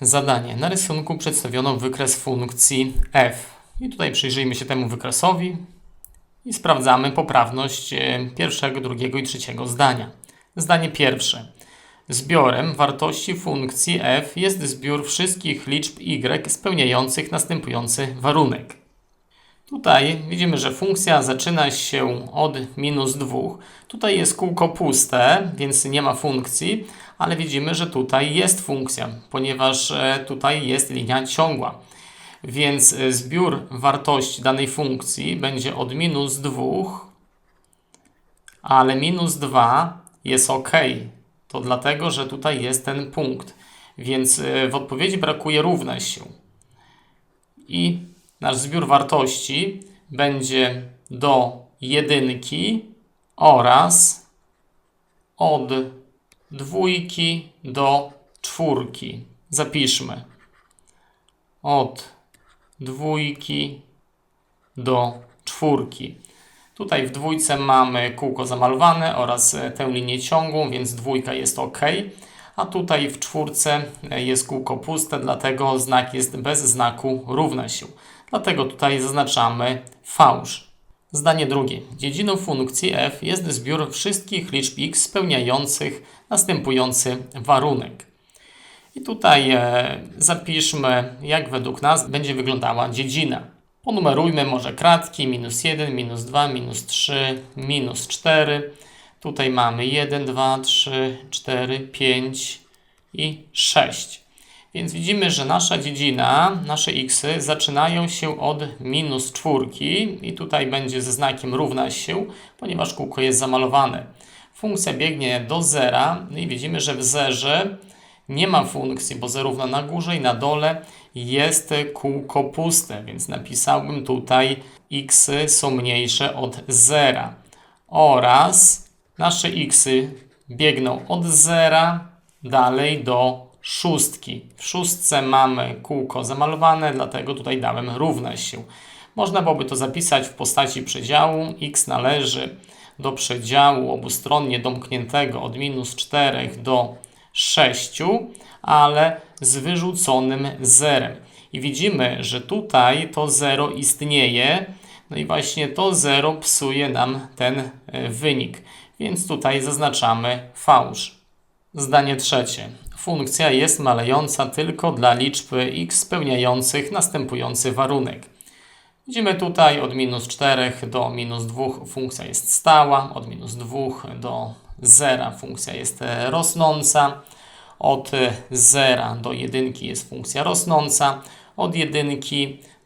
Zadanie. Na rysunku przedstawiono wykres funkcji f. I tutaj przyjrzyjmy się temu wykresowi i sprawdzamy poprawność e, pierwszego, drugiego i trzeciego zdania. Zdanie pierwsze. Zbiorem wartości funkcji f jest zbiór wszystkich liczb y spełniających następujący warunek. Tutaj widzimy, że funkcja zaczyna się od minus 2. Tutaj jest kółko puste, więc nie ma funkcji, ale widzimy, że tutaj jest funkcja, ponieważ e, tutaj jest linia ciągła. Więc e, zbiór wartości danej funkcji będzie od minus 2, ale minus 2 jest ok. To dlatego, że tutaj jest ten punkt. Więc e, w odpowiedzi brakuje równa się. I nasz zbiór wartości będzie do jedynki oraz od dwójki do czwórki. Zapiszmy. Od dwójki do czwórki. Tutaj w dwójce mamy kółko zamalowane oraz e, tę linię ciągłą, więc dwójka jest ok. A tutaj w czwórce e, jest kółko puste, dlatego znak jest bez znaku równa się. Dlatego tutaj zaznaczamy fałsz. Zdanie drugie. Dziedziną funkcji f jest zbiór wszystkich liczb x spełniających następujący warunek. I tutaj e, zapiszmy, jak według nas będzie wyglądała dziedzina. Ponumerujmy może kratki, minus 1, minus 2, minus 3, minus 4. Tutaj mamy 1, 2, 3, 4, 5 i 6. Więc widzimy, że nasza dziedzina, nasze x zaczynają się od minus czwórki i tutaj będzie ze znakiem równa się, ponieważ kółko jest zamalowane. Funkcja biegnie do zera i widzimy, że w zerze nie ma funkcji, bo zerówna na górze i na dole jest kółko puste, więc napisałbym tutaj x są mniejsze od zera oraz nasze x biegną od zera dalej do szóstki. W szóstce mamy kółko zamalowane, dlatego tutaj dałem równa się. Można byłoby to zapisać w postaci przedziału. x należy do przedziału obustronnie domkniętego od minus 4 do 6, ale z wyrzuconym zerem. I widzimy, że tutaj to 0 istnieje, no i właśnie to 0 psuje nam ten e, wynik. Więc tutaj zaznaczamy fałsz. Zdanie trzecie. Funkcja jest malejąca tylko dla liczb x spełniających następujący warunek. Widzimy tutaj od minus 4 do minus 2 funkcja jest stała, od minus 2 do 0 funkcja jest rosnąca, od 0 do 1 jest funkcja rosnąca, od 1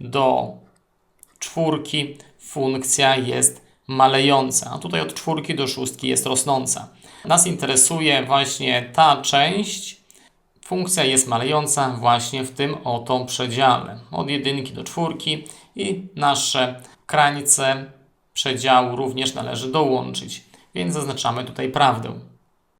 do 4 funkcja jest malejąca, a tutaj od 4 do 6 jest rosnąca. Nas interesuje właśnie ta część. Funkcja jest malejąca właśnie w tym oto przedziale. Od 1 do 4 i nasze krańce przedziału również należy dołączyć. Więc zaznaczamy tutaj prawdę.